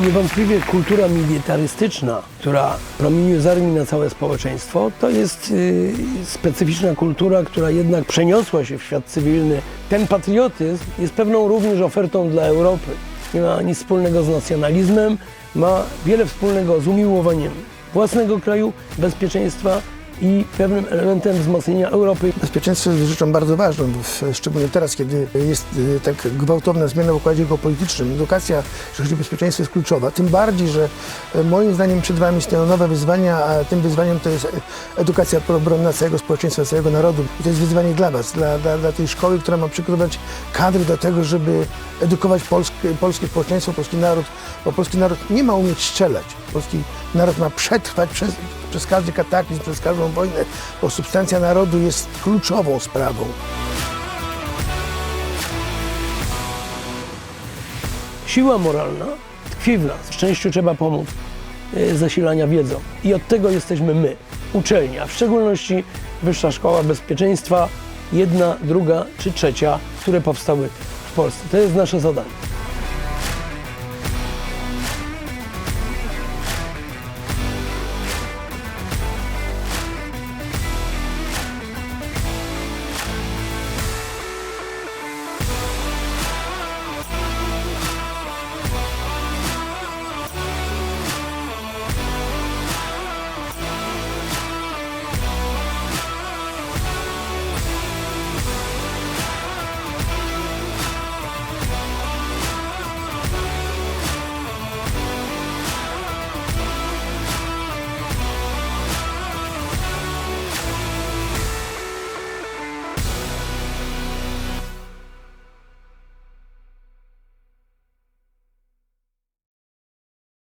Niewątpliwie kultura militarystyczna, która promieniuje na całe społeczeństwo, to jest y, specyficzna kultura, która jednak przeniosła się w świat cywilny. Ten patriotyzm jest pewną również ofertą dla Europy. Nie ma nic wspólnego z nacjonalizmem, ma wiele wspólnego z umiłowaniem własnego kraju, bezpieczeństwa i pewnym elementem wzmocnienia Europy. Bezpieczeństwo jest rzeczą bardzo ważną, szczególnie teraz, kiedy jest y, tak gwałtowna zmiana w układzie geopolitycznym. Edukacja, jeśli chodzi o bezpieczeństwo, jest kluczowa. Tym bardziej, że e, moim zdaniem przed Wami stoją nowe wyzwania, a tym wyzwaniem to jest e, edukacja obronna całego społeczeństwa, całego narodu. I to jest wyzwanie dla Was, dla, dla, dla tej szkoły, która ma przygotować kadry do tego, żeby edukować polskie, polskie społeczeństwo, polski naród, bo polski naród nie ma umieć strzelać. Polski naród ma przetrwać przez, przez każdy kataklizm, przez każdą wojnę, bo substancja narodu jest kluczową sprawą. Siła moralna tkwi w nas. Szczęściu trzeba pomóc y, zasilania wiedzą. I od tego jesteśmy my, uczelni, a w szczególności Wyższa Szkoła Bezpieczeństwa, jedna, druga czy trzecia, które powstały w Polsce. To jest nasze zadanie.